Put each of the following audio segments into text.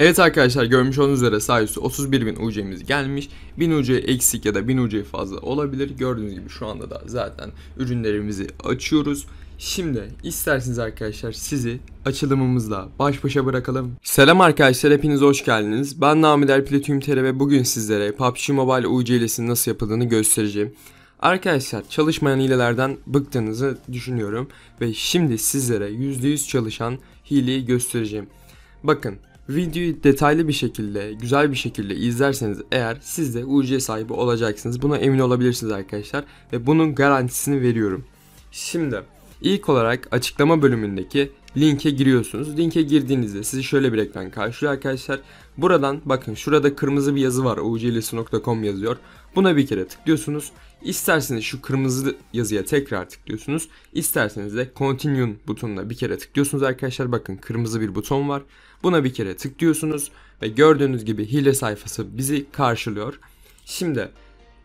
Evet arkadaşlar görmüş olduğunuz üzere sayısı 31.000 UC'miz gelmiş. 1000 UC eksik ya da 1000 UC fazla olabilir. Gördüğünüz gibi şu anda da zaten ürünlerimizi açıyoruz. Şimdi isterseniz arkadaşlar sizi açılımımızla baş başa bırakalım. Selam arkadaşlar hepiniz hoş geldiniz. Ben Namider Platinum TR ve bugün sizlere PUBG Mobile UC hilesinin nasıl yapıldığını göstereceğim. Arkadaşlar çalışmayan hilelerden bıktığınızı düşünüyorum ve şimdi sizlere %100 çalışan hileyi göstereceğim. Bakın Videoyu detaylı bir şekilde, güzel bir şekilde izlerseniz eğer siz de UC sahibi olacaksınız. Buna emin olabilirsiniz arkadaşlar ve bunun garantisini veriyorum. Şimdi ilk olarak açıklama bölümündeki linke giriyorsunuz. Linke girdiğinizde sizi şöyle bir ekran karşılıyor arkadaşlar. Buradan bakın şurada kırmızı bir yazı var uclisi.com yazıyor. Buna bir kere tıklıyorsunuz. İsterseniz şu kırmızı yazıya tekrar tıklıyorsunuz. İsterseniz de continue butonuna bir kere tıklıyorsunuz arkadaşlar. Bakın kırmızı bir buton var. Buna bir kere tıklıyorsunuz ve gördüğünüz gibi hile sayfası bizi karşılıyor. Şimdi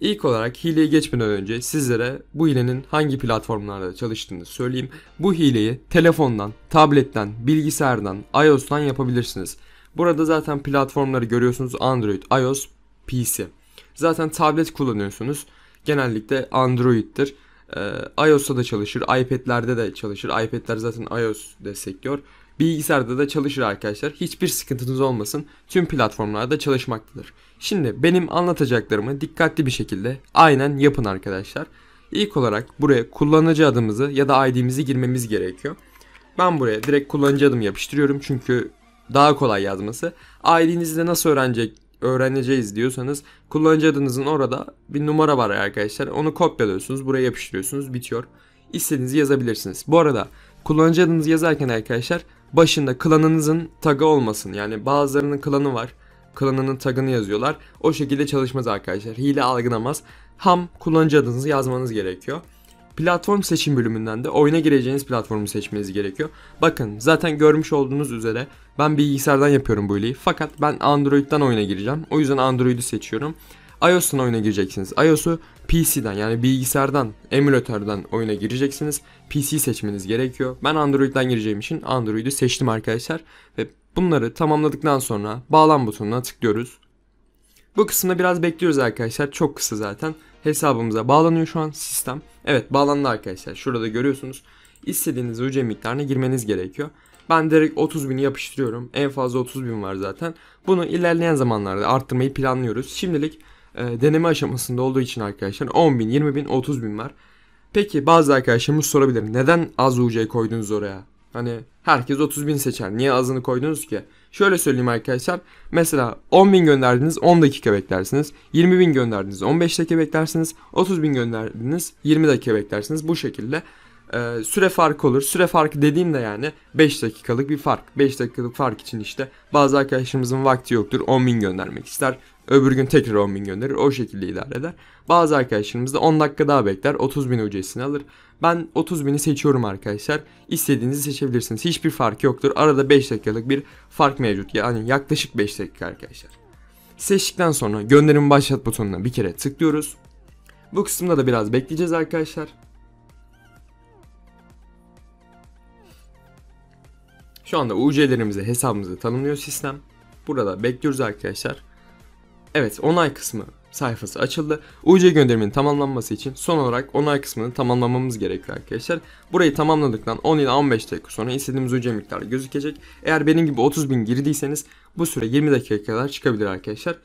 ilk olarak hileye geçmeden önce sizlere bu hilenin hangi platformlarda çalıştığını söyleyeyim. Bu hileyi telefondan, tabletten, bilgisayardan, iOS'tan yapabilirsiniz. Burada zaten platformları görüyorsunuz Android, iOS, PC. Zaten tablet kullanıyorsunuz. Genellikle Android'tir. Ee, iOS'ta da çalışır, iPad'lerde de çalışır. iPad'ler zaten iOS destekliyor. Bilgisayarda da çalışır arkadaşlar. Hiçbir sıkıntınız olmasın. Tüm platformlarda çalışmaktadır. Şimdi benim anlatacaklarımı dikkatli bir şekilde aynen yapın arkadaşlar. İlk olarak buraya kullanıcı adımızı ya da ID'mizi girmemiz gerekiyor. Ben buraya direkt kullanıcı adımı yapıştırıyorum çünkü daha kolay yazması. ID'nizi de nasıl öğrenecek öğreneceğiz diyorsanız kullanıcı adınızın orada bir numara var arkadaşlar. Onu kopyalıyorsunuz, buraya yapıştırıyorsunuz, bitiyor. İstediğinizi yazabilirsiniz. Bu arada kullanıcı adınızı yazarken arkadaşlar başında klanınızın tagı olmasın. Yani bazılarının klanı var. Klanının tagını yazıyorlar. O şekilde çalışmaz arkadaşlar. Hile algılamaz. Ham kullanıcı adınızı yazmanız gerekiyor. Platform seçim bölümünden de oyuna gireceğiniz platformu seçmeniz gerekiyor. Bakın zaten görmüş olduğunuz üzere ben bilgisayardan yapıyorum bu hileyi. Fakat ben Android'den oyuna gireceğim. O yüzden Android'i seçiyorum iOS'tan oyuna gireceksiniz. iOS'u PC'den yani bilgisayardan, emülatörden oyuna gireceksiniz. PC seçmeniz gerekiyor. Ben Android'den gireceğim için Android'i seçtim arkadaşlar. Ve bunları tamamladıktan sonra bağlan butonuna tıklıyoruz. Bu kısımda biraz bekliyoruz arkadaşlar. Çok kısa zaten. Hesabımıza bağlanıyor şu an sistem. Evet bağlandı arkadaşlar. Şurada görüyorsunuz. İstediğiniz UC miktarına girmeniz gerekiyor. Ben direkt 30 bini yapıştırıyorum. En fazla 30 bin var zaten. Bunu ilerleyen zamanlarda arttırmayı planlıyoruz. Şimdilik e, deneme aşamasında olduğu için arkadaşlar 10 bin, 20 bin, 30 bin var. Peki bazı arkadaşlarımız sorabilir. Neden az UC koydunuz oraya? Hani herkes 30 bin seçer. Niye azını koydunuz ki? Şöyle söyleyeyim arkadaşlar. Mesela 10 bin gönderdiniz 10 dakika beklersiniz. 20 bin gönderdiniz 15 dakika beklersiniz. 30 bin gönderdiniz 20 dakika beklersiniz. Bu şekilde e, süre farkı olur. Süre farkı dediğim de yani 5 dakikalık bir fark. 5 dakikalık fark için işte bazı arkadaşlarımızın vakti yoktur 10 bin göndermek ister. Öbür gün tekrar 10 bin gönderir. O şekilde idare eder. Bazı arkadaşlarımız da 10 dakika daha bekler. 30 bin UC'sini alır. Ben 30 bini seçiyorum arkadaşlar. İstediğinizi seçebilirsiniz. Hiçbir fark yoktur. Arada 5 dakikalık bir fark mevcut. Yani yaklaşık 5 dakika arkadaşlar. Seçtikten sonra gönderim başlat butonuna bir kere tıklıyoruz. Bu kısımda da biraz bekleyeceğiz arkadaşlar. Şu anda UC'lerimizi hesabımızı tanımlıyor sistem. Burada bekliyoruz arkadaşlar. Evet onay kısmı sayfası açıldı. UC gönderiminin tamamlanması için son olarak onay kısmını tamamlamamız gerekiyor arkadaşlar. Burayı tamamladıktan 10 ila 15 dakika sonra istediğimiz UC miktarı gözükecek. Eğer benim gibi 30 bin girdiyseniz bu süre 20 dakika kadar çıkabilir arkadaşlar.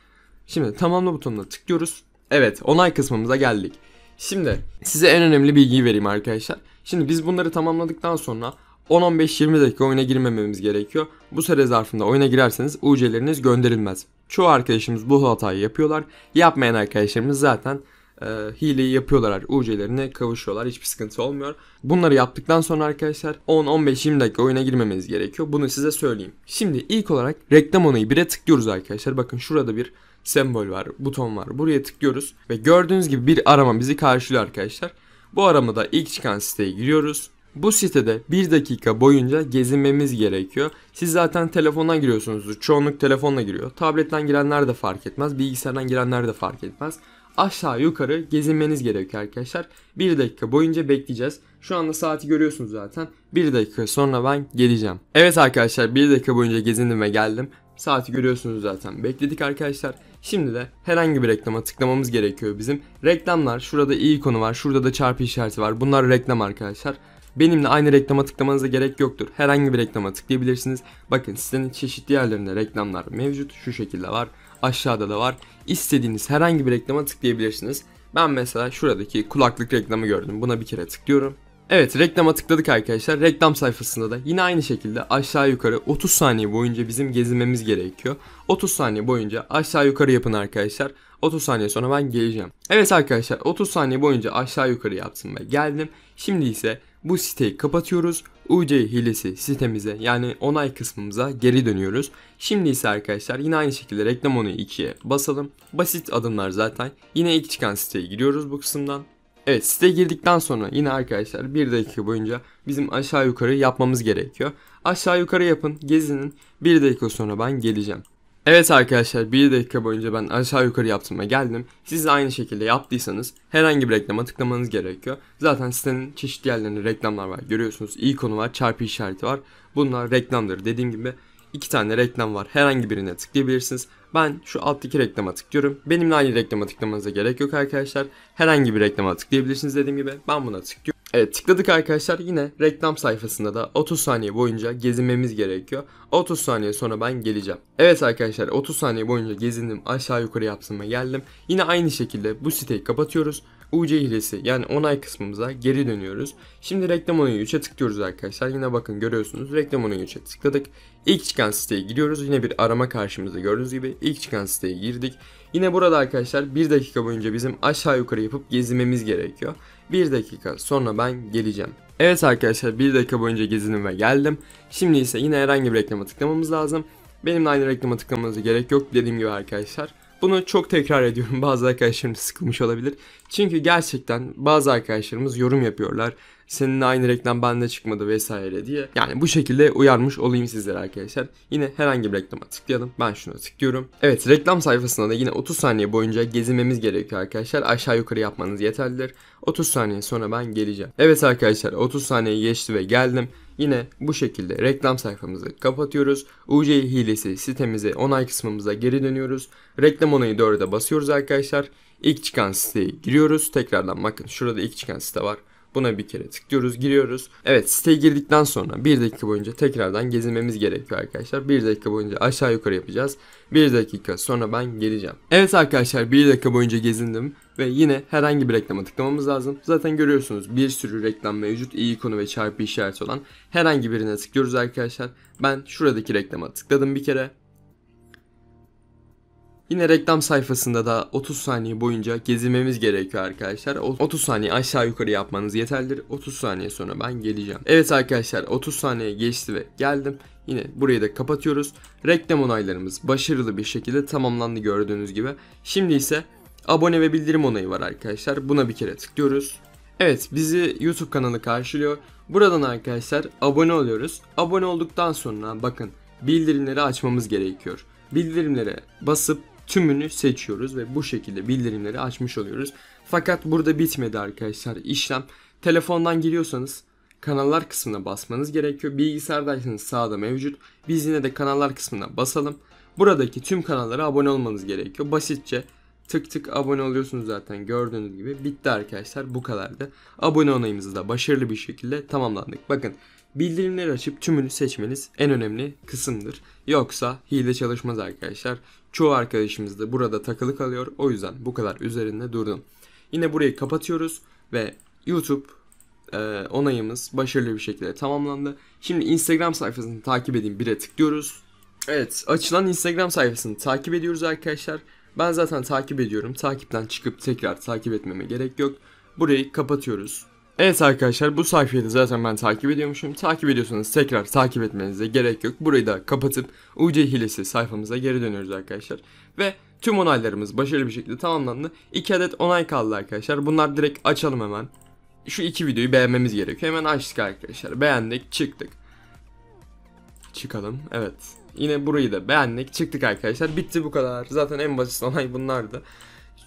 Şimdi tamamla butonuna tıklıyoruz. Evet onay kısmımıza geldik. Şimdi size en önemli bilgiyi vereyim arkadaşlar. Şimdi biz bunları tamamladıktan sonra 10-15-20 dakika oyuna girmememiz gerekiyor. Bu süre zarfında oyuna girerseniz UC'leriniz gönderilmez. Çoğu arkadaşımız bu hatayı yapıyorlar. Yapmayan arkadaşlarımız zaten e, hileyi yapıyorlar. UC'lerine kavuşuyorlar. Hiçbir sıkıntı olmuyor. Bunları yaptıktan sonra arkadaşlar 10-15-20 dakika oyuna girmemeniz gerekiyor. Bunu size söyleyeyim. Şimdi ilk olarak reklam onayı 1'e tıklıyoruz arkadaşlar. Bakın şurada bir sembol var, buton var. Buraya tıklıyoruz ve gördüğünüz gibi bir arama bizi karşılıyor arkadaşlar. Bu aramada ilk çıkan siteye giriyoruz. Bu sitede bir dakika boyunca gezinmemiz gerekiyor. Siz zaten telefondan giriyorsunuzdur. Çoğunluk telefonla giriyor. Tabletten girenler de fark etmez. Bilgisayardan girenler de fark etmez. Aşağı yukarı gezinmeniz gerekiyor arkadaşlar. Bir dakika boyunca bekleyeceğiz. Şu anda saati görüyorsunuz zaten. Bir dakika sonra ben geleceğim. Evet arkadaşlar bir dakika boyunca gezindim ve geldim. Saati görüyorsunuz zaten. Bekledik arkadaşlar. Şimdi de herhangi bir reklama tıklamamız gerekiyor bizim. Reklamlar şurada i ikonu var. Şurada da çarpı işareti var. Bunlar reklam arkadaşlar. Benimle aynı reklama tıklamanıza gerek yoktur. Herhangi bir reklama tıklayabilirsiniz. Bakın sitenin çeşitli yerlerinde reklamlar mevcut. Şu şekilde var. Aşağıda da var. İstediğiniz herhangi bir reklama tıklayabilirsiniz. Ben mesela şuradaki kulaklık reklamı gördüm. Buna bir kere tıklıyorum. Evet reklama tıkladık arkadaşlar. Reklam sayfasında da yine aynı şekilde aşağı yukarı 30 saniye boyunca bizim gezinmemiz gerekiyor. 30 saniye boyunca aşağı yukarı yapın arkadaşlar. 30 saniye sonra ben geleceğim. Evet arkadaşlar 30 saniye boyunca aşağı yukarı yaptım ve geldim. Şimdi ise bu siteyi kapatıyoruz. UC hilesi sitemize yani onay kısmımıza geri dönüyoruz. Şimdi ise arkadaşlar yine aynı şekilde reklam onu 2'ye basalım. Basit adımlar zaten. Yine ilk çıkan siteye giriyoruz bu kısımdan. Evet siteye girdikten sonra yine arkadaşlar bir dakika boyunca bizim aşağı yukarı yapmamız gerekiyor. Aşağı yukarı yapın gezinin bir dakika sonra ben geleceğim. Evet arkadaşlar bir dakika boyunca ben aşağı yukarı yaptım ve geldim. Siz de aynı şekilde yaptıysanız herhangi bir reklama tıklamanız gerekiyor. Zaten sitenin çeşitli yerlerinde reklamlar var görüyorsunuz. İyi konu var çarpı işareti var. Bunlar reklamdır dediğim gibi iki tane reklam var. Herhangi birine tıklayabilirsiniz. Ben şu alttaki reklama tıklıyorum. Benimle aynı reklama tıklamanıza gerek yok arkadaşlar. Herhangi bir reklama tıklayabilirsiniz dediğim gibi. Ben buna tıklıyorum. Evet tıkladık arkadaşlar yine reklam sayfasında da 30 saniye boyunca gezinmemiz gerekiyor. 30 saniye sonra ben geleceğim. Evet arkadaşlar 30 saniye boyunca gezindim aşağı yukarı yaptım ve geldim. Yine aynı şekilde bu siteyi kapatıyoruz. UC hilesi yani onay kısmımıza geri dönüyoruz. Şimdi reklam onayı 3'e tıklıyoruz arkadaşlar. Yine bakın görüyorsunuz reklam onayı 3'e tıkladık. İlk çıkan siteye giriyoruz. Yine bir arama karşımızda gördüğünüz gibi ilk çıkan siteye girdik. Yine burada arkadaşlar 1 dakika boyunca bizim aşağı yukarı yapıp gezinmemiz gerekiyor. 1 dakika sonra ben geleceğim. Evet arkadaşlar 1 dakika boyunca gezinim ve geldim. Şimdi ise yine herhangi bir reklama tıklamamız lazım. Benimle aynı reklama tıklamanıza gerek yok dediğim gibi arkadaşlar. Bunu çok tekrar ediyorum. Bazı arkadaşlarım sıkılmış olabilir. Çünkü gerçekten bazı arkadaşlarımız yorum yapıyorlar. Seninle aynı reklam bende çıkmadı vesaire diye. Yani bu şekilde uyarmış olayım sizlere arkadaşlar. Yine herhangi bir reklama tıklayalım. Ben şuna tıklıyorum. Evet reklam sayfasında da yine 30 saniye boyunca gezinmemiz gerekiyor arkadaşlar. Aşağı yukarı yapmanız yeterlidir. 30 saniye sonra ben geleceğim. Evet arkadaşlar 30 saniye geçti ve geldim. Yine bu şekilde reklam sayfamızı kapatıyoruz. UC hilesi sitemize onay kısmımıza geri dönüyoruz. Reklam onayı 4'e basıyoruz arkadaşlar. İlk çıkan siteye giriyoruz. Tekrardan bakın şurada ilk çıkan site var. Buna bir kere tıklıyoruz, giriyoruz. Evet siteye girdikten sonra 1 dakika boyunca tekrardan gezinmemiz gerekiyor arkadaşlar. 1 dakika boyunca aşağı yukarı yapacağız. 1 dakika sonra ben geleceğim. Evet arkadaşlar 1 dakika boyunca gezindim ve yine herhangi bir reklama tıklamamız lazım. Zaten görüyorsunuz bir sürü reklam mevcut. iyi konu ve çarpı işareti olan herhangi birine tıklıyoruz arkadaşlar. Ben şuradaki reklama tıkladım bir kere. Yine reklam sayfasında da 30 saniye boyunca gezinmemiz gerekiyor arkadaşlar. 30 saniye aşağı yukarı yapmanız yeterlidir. 30 saniye sonra ben geleceğim. Evet arkadaşlar 30 saniye geçti ve geldim. Yine burayı da kapatıyoruz. Reklam onaylarımız başarılı bir şekilde tamamlandı gördüğünüz gibi. Şimdi ise abone ve bildirim onayı var arkadaşlar. Buna bir kere tıklıyoruz. Evet bizi YouTube kanalı karşılıyor. Buradan arkadaşlar abone oluyoruz. Abone olduktan sonra bakın bildirimleri açmamız gerekiyor. Bildirimlere basıp tümünü seçiyoruz ve bu şekilde bildirimleri açmış oluyoruz. Fakat burada bitmedi arkadaşlar işlem. Telefondan giriyorsanız kanallar kısmına basmanız gerekiyor. Bilgisayardaysanız sağda mevcut. Biz yine de kanallar kısmına basalım. Buradaki tüm kanallara abone olmanız gerekiyor. Basitçe tık tık abone oluyorsunuz zaten gördüğünüz gibi. Bitti arkadaşlar bu kadardı. Abone onayımızı da başarılı bir şekilde tamamlandık. Bakın bildirimleri açıp tümünü seçmeniz en önemli kısımdır. Yoksa hile çalışmaz arkadaşlar. Çoğu arkadaşımız da burada takılı kalıyor. O yüzden bu kadar üzerinde durdum. Yine burayı kapatıyoruz ve YouTube e, onayımız başarılı bir şekilde tamamlandı. Şimdi Instagram sayfasını takip edin bire tıklıyoruz. Evet açılan Instagram sayfasını takip ediyoruz arkadaşlar. Ben zaten takip ediyorum. Takipten çıkıp tekrar takip etmeme gerek yok. Burayı kapatıyoruz. Evet arkadaşlar bu sayfayı zaten ben takip ediyormuşum. Takip ediyorsanız tekrar takip etmenize gerek yok. Burayı da kapatıp UC hilesi sayfamıza geri dönüyoruz arkadaşlar. Ve tüm onaylarımız başarılı bir şekilde tamamlandı. 2 adet onay kaldı arkadaşlar. Bunlar direkt açalım hemen. Şu iki videoyu beğenmemiz gerekiyor. Hemen açtık arkadaşlar. Beğendik çıktık. Çıkalım. Evet. Yine burayı da beğendik. Çıktık arkadaşlar. Bitti bu kadar. Zaten en basit onay bunlardı.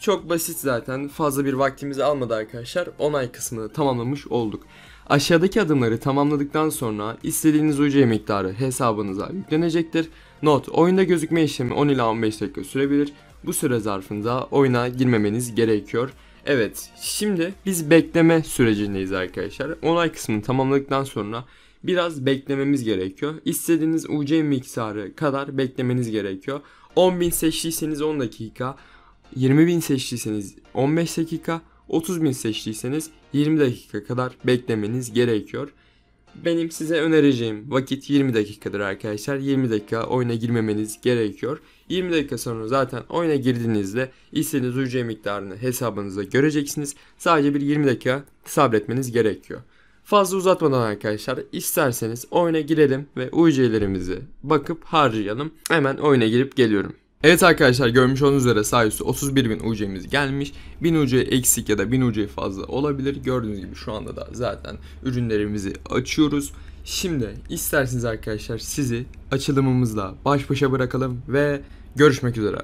Çok basit zaten. Fazla bir vaktimizi almadı arkadaşlar. Onay kısmını tamamlamış olduk. Aşağıdaki adımları tamamladıktan sonra istediğiniz UC miktarı hesabınıza yüklenecektir. Not, oyunda gözükme işlemi 10 ila 15 dakika sürebilir. Bu süre zarfında oyuna girmemeniz gerekiyor. Evet, şimdi biz bekleme sürecindeyiz arkadaşlar. Onay kısmını tamamladıktan sonra biraz beklememiz gerekiyor. İstediğiniz UC miktarı kadar beklemeniz gerekiyor. 10.000 seçtiyseniz 10 dakika, 20.000 seçtiyseniz 15 dakika, 30.000 seçtiyseniz 20 dakika kadar beklemeniz gerekiyor. Benim size önereceğim vakit 20 dakikadır arkadaşlar. 20 dakika oyuna girmemeniz gerekiyor. 20 dakika sonra zaten oyuna girdiğinizde istediğiniz UC miktarını hesabınızda göreceksiniz. Sadece bir 20 dakika sabretmeniz gerekiyor. Fazla uzatmadan arkadaşlar isterseniz oyuna girelim ve UC'lerimizi bakıp harcayalım. Hemen oyuna girip geliyorum. Evet arkadaşlar görmüş olduğunuz üzere üstü 31.000 UC'miz gelmiş. 1000 UC eksik ya da 1000 UC fazla olabilir. Gördüğünüz gibi şu anda da zaten ürünlerimizi açıyoruz. Şimdi isterseniz arkadaşlar sizi açılımımızla baş başa bırakalım ve görüşmek üzere.